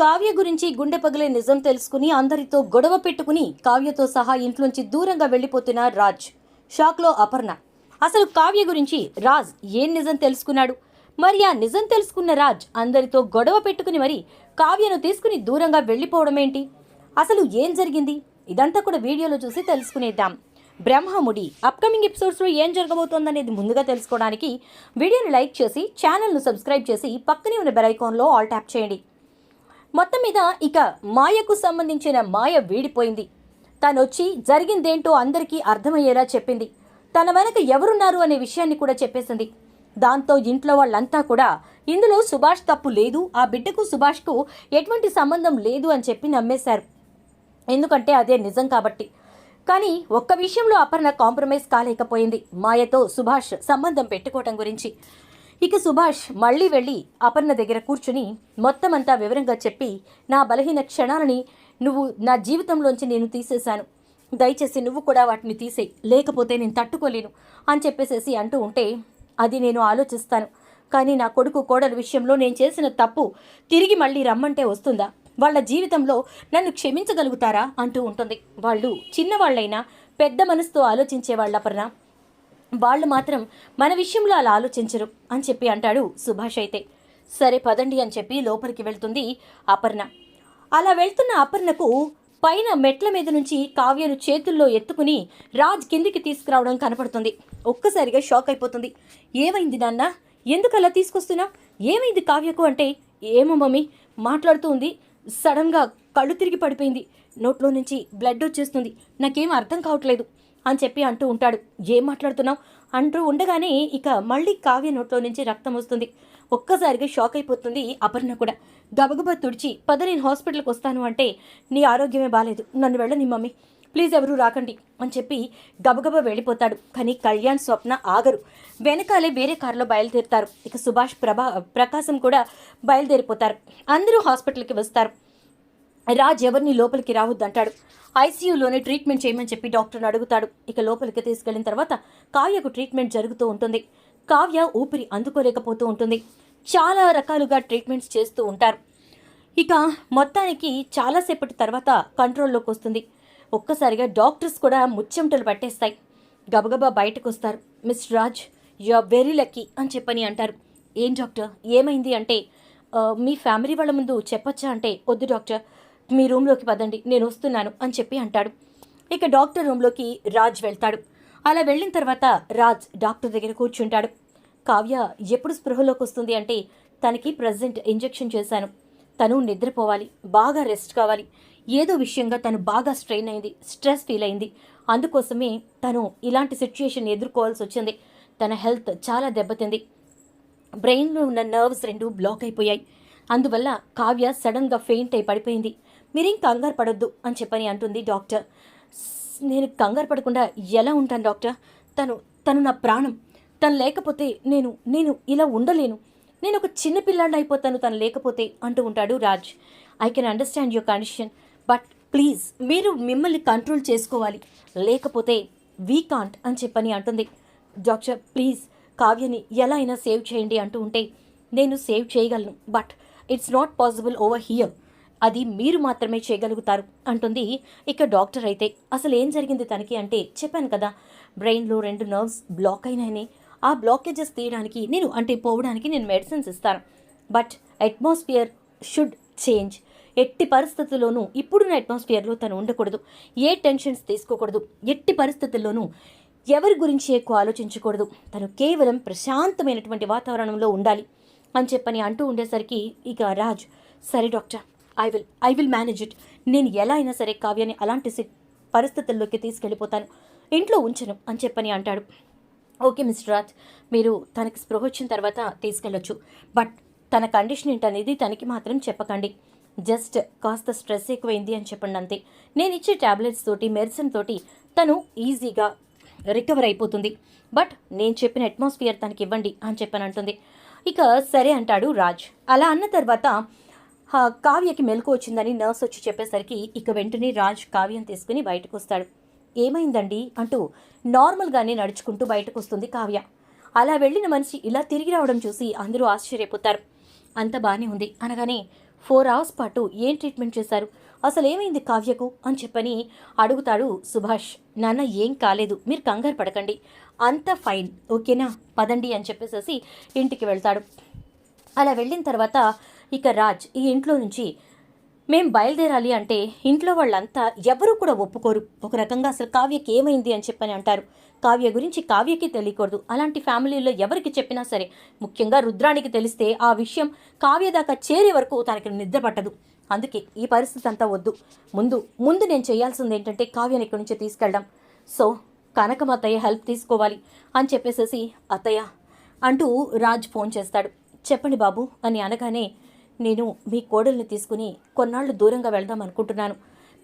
కావ్య గురించి గుండె పగిలే నిజం తెలుసుకుని అందరితో గొడవ పెట్టుకుని కావ్యతో సహా ఇంట్లోంచి దూరంగా వెళ్ళిపోతున్న రాజ్. షాక్లో అపర్ణ. అసలు కావ్య గురించి రాజ్ ఏం నిజం తెలుసుకున్నాడు? మరి ఆ నిజం తెలుసుకున్న రాజ్ అందరితో గొడవ పెట్టుకుని మరి కావ్యను తీసుకుని దూరంగా వెళ్ళిపోవడమేంటి? అసలు ఏం జరిగింది? ఇదంతా కూడా వీడియోలో చూసి తెలుసుకునేద్దాం. బ్రహ్మముడి అప్కమింగ్ ఎపిసోడ్స్లో ఏం జరగబోతోందనేది ముందుగా తెలుసుకోవడానికి వీడియోని లైక్ చేసి ఛానల్ను సబ్స్క్రైబ్ చేసి పక్కనే ఉన్న బెల్ ఐకాన్లో ఆల్ ట్యాప్ చేయండి. మొత్తం మీద ఇక మాయకు సంబంధించిన మాయ వీడిపోయింది. తనొచ్చి జరిగిందేంటో అందరికీ అర్థమయ్యేలా చెప్పింది. తన వెనక ఎవరున్నారు అనే విషయాన్ని కూడా చెప్పేసింది. దాంతో ఇంట్లో వాళ్ళంతా కూడా ఇందులో సుభాష్ తప్పు లేదు ఆ బిడ్డకు సుభాష్కు ఎటువంటి సంబంధం లేదు అని చెప్పి నమ్మేశారు. ఎందుకంటే అదే నిజం కాబట్టి. కానీ ఒక్క విషయంలో అపర్ణ కాంప్రమైజ్ కాలేకపోయింది. మాయతో సుభాష్ సంబంధం పెట్టుకోవటం గురించి. ఇక సుభాష్ మళ్ళీ వెళ్ళి అపర్ణ దగ్గర కూర్చుని మొత్తం అంతా వివరంగా చెప్పి నా బలహీన క్షణాలని నువ్వు నా జీవితంలోంచి నేను తీసేశాను. దయచేసి నువ్వు కూడా వాటిని తీసేయి. లేకపోతే నేను తట్టుకోలేను అని చెప్పేసేసి అంటూ ఉంటే అది నేను ఆలోచిస్తాను. కానీ నా కొడుకు కోడల విషయంలో నేను చేసిన తప్పు తిరిగి మళ్ళీ రమ్మంటే వస్తుందా? వాళ్ళ జీవితంలో నన్ను క్షమించగలుగుతారా? అంటూ ఉంటుంది. వాళ్ళు చిన్నవాళ్ళైనా పెద్ద మనసుతో ఆలోచించే వాళ్ళపర్ణ వాళ్ళు మాత్రం మన విషయంలో అలా ఆలోచించరు అని చెప్పి అంటాడు సుభాష్ అయితే. సరే పదండి అని చెప్పి లోపలికి వెళ్తుంది అపర్ణ. అలా వెళ్తున్న అపర్ణకు పైన మెట్ల మీద నుంచి కావ్యను చేతుల్లో ఎత్తుకుని రాజ్ కిందికి తీసుకురావడం కనపడుతుంది. ఒక్కసారిగా షాక్ అయిపోతుంది. ఏమైంది నాన్న? ఎందుకు అలా తీసుకొస్తున్నా? ఏమైంది కావ్యకు అంటే? ఏమో మమ్మీ మాట్లాడుతూ ఉంది. సడన్గా కళ్ళు తిరిగి పడిపోయింది. నోట్లో నుంచి బ్లడ్ వచ్చేస్తుంది. నాకేం అర్థం కావట్లేదు. అని చెప్పి అంటూ ఉంటాడు. ఏం మాట్లాడుతున్నావు? అంటూ ఉండగానే ఇక మళ్ళీ కావ్య నోట్లో నుంచి రక్తం వస్తుంది. ఒక్కసారిగా షాక్ అయిపోతుంది అపర్ణ కూడా. గబగబా తుడిచి పద నేను హాస్పిటల్కి వస్తాను అంటే నీ ఆరోగ్యమే బాగాలేదు నన్ను వెళ్ళని మమ్మీ. ప్లీజ్ ఎవరు రాకండి. అని చెప్పి గబగబా వెళ్ళిపోతాడు. కానీ కళ్యాణ్ స్వప్న ఆగరు. వెనకాలే వేరే కారులో బయలుదేరుతారు. ఇక సుభాష్ ప్రభా ప్రకాశం కూడా బయలుదేరిపోతారు. అందరూ హాస్పిటల్కి వస్తారు. రాజ్ ఎవరిని లోపలికి రావద్దంటాడు? ఐసీయూలోనే ట్రీట్మెంట్ చేయమని చెప్పి డాక్టర్ని అడుగుతాడు. ఇక లోపలికి తీసుకెళ్ళిన తర్వాత కావ్యకు ట్రీట్మెంట్ జరుగుతూ ఉంటుంది. కావ్య ఊపిరి అందుకోలేకపోతూ ఉంటుంది. చాలా రకాలుగా ట్రీట్మెంట్స్ చేస్తూ ఉంటారు. ఇక మొత్తానికి చాలాసేపటి తర్వాత కంట్రోల్లోకి వస్తుంది. ఒక్కసారిగా డాక్టర్స్ కూడా ముచ్చెమటలు పట్టేస్తాయి. గబగబా బయటకు వస్తారు. Miss Raj you are very lucky అని చెప్పని అంటారు. ఏం డాక్టర్? ఏమైంది? అంటే మీ ఫ్యామిలీ వాళ్ళ ముందు చెప్పొచ్చా? అంటే వద్దు డాక్టర్. మీ రూమ్లోకి పదండి నేను వస్తున్నాను అని చెప్పి అంటాడు. ఇక డాక్టర్ రూమ్లోకి రాజ్ వెళ్తాడు. అలా వెళ్ళిన తర్వాత రాజ్ డాక్టర్ దగ్గర కూర్చుంటాడు. కావ్య ఎప్పుడు స్పృహలోకి వస్తుంది అంటే తనకి ప్రజెంట్ ఇంజెక్షన్ చేశాను. తను నిద్రపోవాలి బాగా రెస్ట్ కావాలి. ఏదో విషయంగా తను బాగా స్ట్రెయిన్ అయింది స్ట్రెస్ ఫీల్ అయింది. అందుకోసమే తను ఇలాంటి సిచ్యుయేషన్ ఎదుర్కోవాల్సి వచ్చింది. తన హెల్త్ చాలా దెబ్బతింది. బ్రెయిన్లో ఉన్న నర్వ్స్ రెండు బ్లాక్ అయిపోయాయి. అందువల్ల కావ్య సడన్గా ఫెయింట్ అయి పడిపోయింది. మీరేం కంగారు పడొద్దు అని చెప్పని అంటుంది డాక్టర్. నేను కంగారు పడకుండా ఎలా ఉంటాను డాక్టర్? తను తను నా ప్రాణం. తను లేకపోతే నేను నేను ఇలా ఉండలేను. నేను ఒక చిన్న పిల్లాడిని అయిపోతాను తను లేకపోతే అంటూ ఉంటాడు Raj. I can understand your condition but please మీరు మిమ్మల్ని కంట్రోల్ చేసుకోవాలి. లేకపోతే వీ కాంట్ అని చెప్పని అంటుంది. డాక్టర్ ప్లీజ్ కావ్యని ఎలా అయినా సేవ్ చేయండి అంటూ ఉంటే నేను సేవ్ చేయగలను but it's not possible over here. అది మీరు మాత్రమే చేయగలుగుతారు అంటుంది. ఇక డాక్టర్ అయితే అసలు ఏం జరిగింది తనకి? అంటే చెప్పాను కదా బ్రెయిన్లో రెండు నర్వ్స్ బ్లాక్ అయినాయని. ఆ బ్లాకేజెస్ తీయడానికి నేను అంటే పోవడానికి నేను మెడిసిన్స్ ఇస్తాను. But atmosphere should change. ఎట్టి పరిస్థితుల్లోనూ ఇప్పుడున్న అట్మాస్ఫియర్లో తను ఉండకూడదు. ఏ టెన్షన్స్ తీసుకోకూడదు. ఎట్టి పరిస్థితుల్లోనూ ఎవరి గురించి ఎక్కువ ఆలోచించకూడదు. తను కేవలం ప్రశాంతమైనటువంటి వాతావరణంలో ఉండాలి అని చెప్పని అంటూ ఉండేసరికి ఇక రాజ్ సరే doctor. I will I will manage it నేను ఎలా అయినా సరే కావ్యాన్ని అలాంటి సి- పరిస్థితుల్లోకి తీసుకెళ్ళిపోతాను. ఇంట్లో ఉంచను అని చెప్పని అంటాడు. ఓకే మిస్టర్ రాజ్ మీరు తనకి స్పృహ వచ్చిన తర్వాత తీసుకెళ్ళొచ్చు. బట్ తన కండిషన్ ఏంటనేది తనకి మాత్రం చెప్పకండి. జస్ట్ కాస్త స్ట్రెస్ ఎక్కువైంది అని చెప్పండి అంతే. నేను ఇచ్చే టాబ్లెట్స్ తోటి మెడిసిన్ తోటి తను ఈజీగా రికవర్ అయిపోతుంది. బట్ నేను చెప్పిన అట్మాస్ఫియర్ తనకి ఇవ్వండి అని చెప్పని అంటుంది. ఇక సరే అంటాడు రాజ్. అలా అన్న తర్వాత కావ్యకి మెలకు వచ్చిందని నర్స్ వచ్చి చెప్పేసరికి ఇక వెంటనే రాజ్ కావ్యం తీసుకుని బయటకు వస్తాడు ఏమైందండి? అంటూ నార్మల్గానే నడుచుకుంటూ బయటకు వస్తుంది కావ్య. అలా వెళ్ళిన మనిషి ఇలా తిరిగి రావడం చూసి అందరూ ఆశ్చర్యపోతారు. అంత బాగానే ఉంది అనగానే ఫోర్ అవర్స్ పాటు ఏం ట్రీట్మెంట్ చేశారు? అసలు ఏమైంది కావ్యకు? అని చెప్పని అడుగుతాడు సుభాష్. నాన్న ఏం కాలేదు. మీరు కంగారు పడకండి. అంత ఫైన్. ఓకేనా? పదండి అని చెప్పేసేసి ఇంటికి వెళ్తాడు. అలా వెళ్ళిన తర్వాత ఇక రాజ్ ఈ ఇంట్లో నుంచి మేం బయలుదేరాలి అంటే ఇంట్లో వాళ్ళంతా ఎవరూ కూడా ఒప్పుకోరు. ఒక రకంగా అసలు కావ్యకి ఏమైంది అని చెప్పని అంటారు. కావ్య గురించి కావ్యకి తెలియకూడదు. అలాంటి ఫ్యామిలీలో ఎవరికి చెప్పినా సరే ముఖ్యంగా రుద్రానికి తెలిస్తే ఆ విషయం కావ్య దాకా చేరే వరకు తనకి నిద్ర పట్టదు. అందుకే ఈ పరిస్థితి అంతా వద్దు. ముందు ముందు నేను చేయాల్సింది ఏంటంటే కావ్యని ఇక్కడి నుంచి తీసుకెళ్ళడం సో కనకం అత్తయ్య హెల్ప్ తీసుకోవాలి అని చెప్పేసేసి అత్తయ్య అంటూ రాజ్ ఫోన్ చేస్తాడు. చెప్పండి బాబు అని అనగానే నేను మీ కోడల్ని తీసుకుని కొన్నాళ్ళు దూరంగా వెళ్దాం అనుకుంటున్నాను.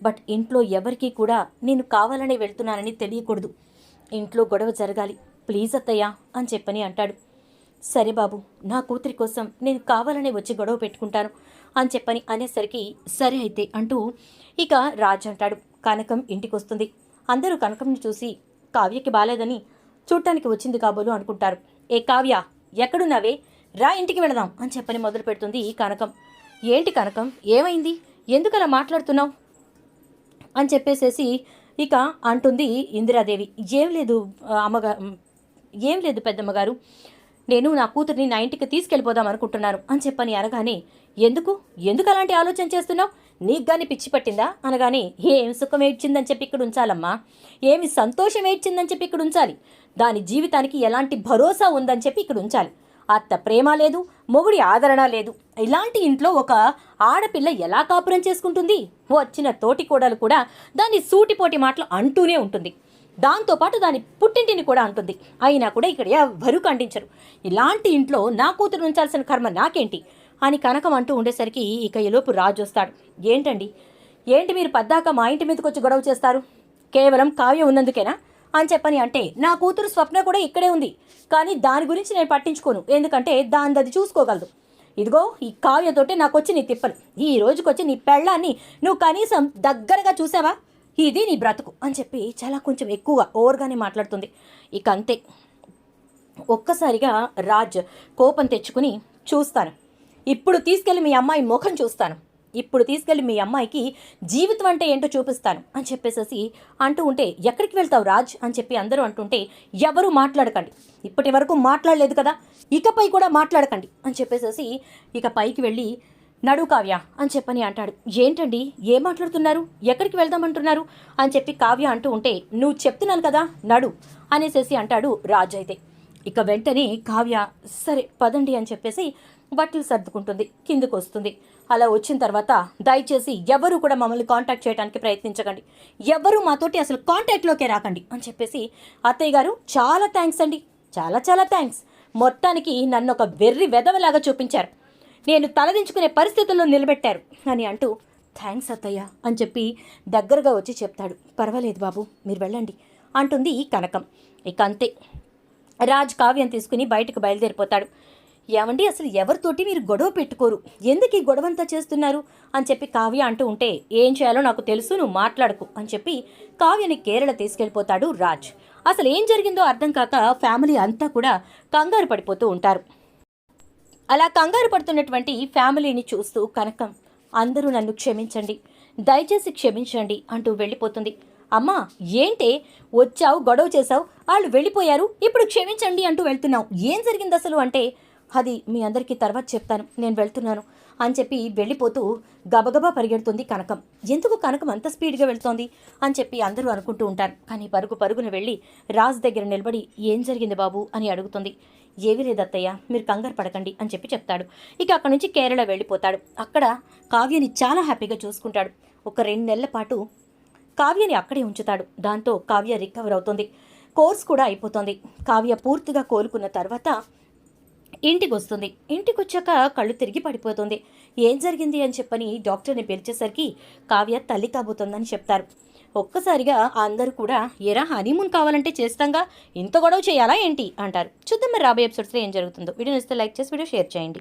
బట్ ఇంట్లో ఎవరికీ కూడా నేను కావాలనే వెళ్తున్నానని తెలియకూడదు. ఇంట్లో గొడవ జరగాలి. ప్లీజ్ అత్తయ్యా అని చెప్పని అంటాడు. సరే బాబు నా కూతురి కోసం నేను కావాలనే వచ్చి గొడవ పెట్టుకుంటాను అని చెప్పని అనేసరికి సరే అయితే అంటూ ఇక రాజ్ అంటాడు. కనకం ఇంటికి వస్తుంది అందరూ కనకంని చూసి కావ్యకి బాలేదని చూడటానికి వచ్చింది కాబోలు అనుకుంటారు. ఏ కావ్య ఎక్కడున్నావే? రా ఇంటికి వెళదాం అని చెప్పని మొదలు పెడుతుంది ఈ కనకం. ఏంటి కనకం? ఏమైంది? ఎందుకలా మాట్లాడుతున్నావు? అని చెప్పేసేసి ఇక అంటుంది ఇందిరాదేవి. ఏం లేదు అమ్మగా ఏం లేదు పెద్దమ్మగారు. నేను నా కూతుర్ని నా ఇంటికి తీసుకెళ్ళిపోదాం అనుకుంటున్నాను అని చెప్పని అనగానే ఎందుకు? ఎందుకు అలాంటి ఆలోచన చేస్తున్నావు? నీకు కానీ పిచ్చి పట్టిందా? అనగానే ఏం సుఖం ఏడ్చిందని చెప్పి ఇక్కడ ఉంచాలమ్మా. ఏమి సంతోషం ఏడ్చిందని చెప్పి ఇక్కడ ఉంచాలి. దాని జీవితానికి ఎలాంటి భరోసా ఉందని చెప్పి ఇక్కడ ఉంచాలి. అత్త ప్రేమ లేదు మొగుడి ఆదరణ లేదు. ఇలాంటి ఇంట్లో ఒక ఆడపిల్ల ఎలా కాపురం చేసుకుంటుంది? వచ్చిన తోటి కోడలు కూడా దాన్ని సూటిపోటి మాటలు అంటూనే ఉంటుంది. దాంతోపాటు దాని పుట్టింటిని కూడా అంటుంది. అయినా కూడా ఇక్కడ ఎవ్వరూ ఖండించరు. ఇలాంటి ఇంట్లో నా కూతురు ఉంచాల్సిన కర్మ నాకేంటి? అని కనకం అంటూ ఉండేసరికి ఇక ఈలోపు రాజు వస్తాడు. ఏంటండి? ఏంటి మీరు పద్దాక మా ఇంటి మీదకి వచ్చి గొడవ చేస్తారు? కేవలం కావ్యం ఉన్నందుకేనా? అని చెప్పని అంటే నా కూతురు స్వప్న కూడా ఇక్కడే ఉంది. కానీ దాని గురించి నేను పట్టించుకోను. ఎందుకంటే దాని అది చూసుకోగలదు. ఇదిగో ఈ కావ్యతోటే నాకు వచ్చి నీ తిప్పలు. ఈ రోజుకొచ్చి నీ పెళ్ళాన్ని నువ్వు కనీసం దగ్గరగా చూసావా? ఇది నీ బ్రతుకు అని చెప్పి చాలా కొంచెం ఎక్కువగా ఓవర్గానే మాట్లాడుతుంది. ఇక అంతే. ఒక్కసారిగా రాజ్ కోపం తెచ్చుకుని చూస్తాను. ఇప్పుడు తీసుకెళ్ళి మీ అమ్మాయి ముఖం చూస్తాను. ఇప్పుడు తీసుకెళ్ళి మీ అమ్మాయికి జీవితం అంటే ఏంటో చూపిస్తాను అని చెప్పేసేసి అంటూ ఉంటే ఎక్కడికి వెళ్తావు రాజ్? అని చెప్పి అందరూ అంటుంటే ఎవరు మాట్లాడకండి. ఇప్పటి వరకు మాట్లాడలేదు కదా ఇకపై కూడా మాట్లాడకండి. అని చెప్పేసేసి ఇక పైకి వెళ్ళి నడు కావ్య అని చెప్పని అంటాడు. ఏంటండి? ఏం మాట్లాడుతున్నారు? ఎక్కడికి వెళ్దామంటున్నారు? అని చెప్పి కావ్య అంటూ ఉంటే నువ్వు చెప్తున్నాను కదా నడు అనేసేసి అంటాడు రాజ్ అయితే. ఇక వెంటనే కావ్య సరే పదండి అని చెప్పేసి బట్టలు సర్దుకుంటుంది కిందకు వస్తుంది. అలా వచ్చిన తర్వాత దయచేసి ఎవరు కూడా మమ్మల్ని కాంటాక్ట్ చేయడానికి ప్రయత్నించకండి. ఎవరు మాతోటి అసలు కాంటాక్ట్లోకే రాకండి అని చెప్పేసి అత్తయ్య గారు చాలా థ్యాంక్స్ అండి. చాలా చాలా థ్యాంక్స్ మొత్తానికి నన్ను ఒక వెర్రి వెదవలాగా చూపించారు. నేను తలదించుకునే పరిస్థితుల్లో నిలబెట్టారు అని అంటూ థ్యాంక్స్ అత్తయ్య అని చెప్పి దగ్గరగా వచ్చి చెప్తాడు. పర్వాలేదు బాబు మీరు వెళ్ళండి అంటుంది ఈ కనకం. ఇక అంతే. రాజ్ కావ్యం తీసుకుని బయటకు బయలుదేరిపోతాడు. ఏమండి అసలు ఎవరితోటి మీరు గొడవ పెట్టుకోరు? ఎందుకు ఈ గొడవంతా చేస్తున్నారు? అని చెప్పి కావ్య అంటూ ఉంటే ఏం చేయాలో నాకు తెలుసు నువ్వు మాట్లాడకు అని చెప్పి కావ్యని కేరళ తీసుకెళ్ళిపోతాడు రాజ్. అసలు ఏం జరిగిందో అర్థం కాక ఫ్యామిలీ అంతా కూడా కంగారు పడిపోతూ ఉంటారు. అలా కంగారు పడుతున్నటువంటి ఫ్యామిలీని చూస్తూ కనకం అందరూ నన్ను క్షమించండి దయచేసి క్షమించండి అంటూ వెళ్ళిపోతుంది. అమ్మా ఏంటే? వచ్చావు గొడవ చేసావు వాళ్ళు వెళ్ళిపోయారు ఇప్పుడు క్షమించండి అంటూ వెళ్తున్నావు. ఏం జరిగింది అసలు అంటే అది మీ అందరికీ తర్వాత చెప్తాను నేను వెళ్తున్నాను అని చెప్పి వెళ్ళిపోతూ గబగబా పరిగెడుతుంది కనకం. ఎందుకు కనకం అంత స్పీడ్గా వెళ్తోంది అని చెప్పి అందరూ అనుకుంటూ ఉంటారు. కానీ పరుగు పరుగున వెళ్ళి రాజు దగ్గర నిలబడి ఏం జరిగింది బాబు అని అడుగుతుంది. ఏవి లేదత్తయ్య మీరు కంగారు పడకండి అని చెప్పి చెప్తాడు. ఇక అక్కడి నుంచి కేరళ వెళ్ళిపోతాడు. అక్కడ కావ్యని చాలా హ్యాపీగా చూసుకుంటాడు. ఒక రెండు నెలల పాటు కావ్యని అక్కడే ఉంచుతాడు. దాంతో కావ్య రికవర్ అవుతుంది. కోర్స్ కూడా అయిపోతుంది. కావ్య పూర్తిగా కోలుకున్న తర్వాత ఇంటికి వస్తుంది ఇంటికి వచ్చాక కళ్ళు తిరిగి పడిపోతుంది. ఏం జరిగింది అని చెప్పని డాక్టర్ని పిలిచేసరికి కావ్య తల్లి కాబోతుందని చెప్తారు. ఒక్కసారిగా అందరూ కూడా ఎరా హనీమూన్ కావాలంటే చేస్తాంగా? ఇంత గొడవ చేయాలా ఏంటి? అంటారు. చూద్దాం మరి రాబోయే ఎపిసోడ్స్లో ఏం జరుగుతుందో. వీడియో ఇస్తే లైక్ చేసి వీడియో షేర్ చేయండి.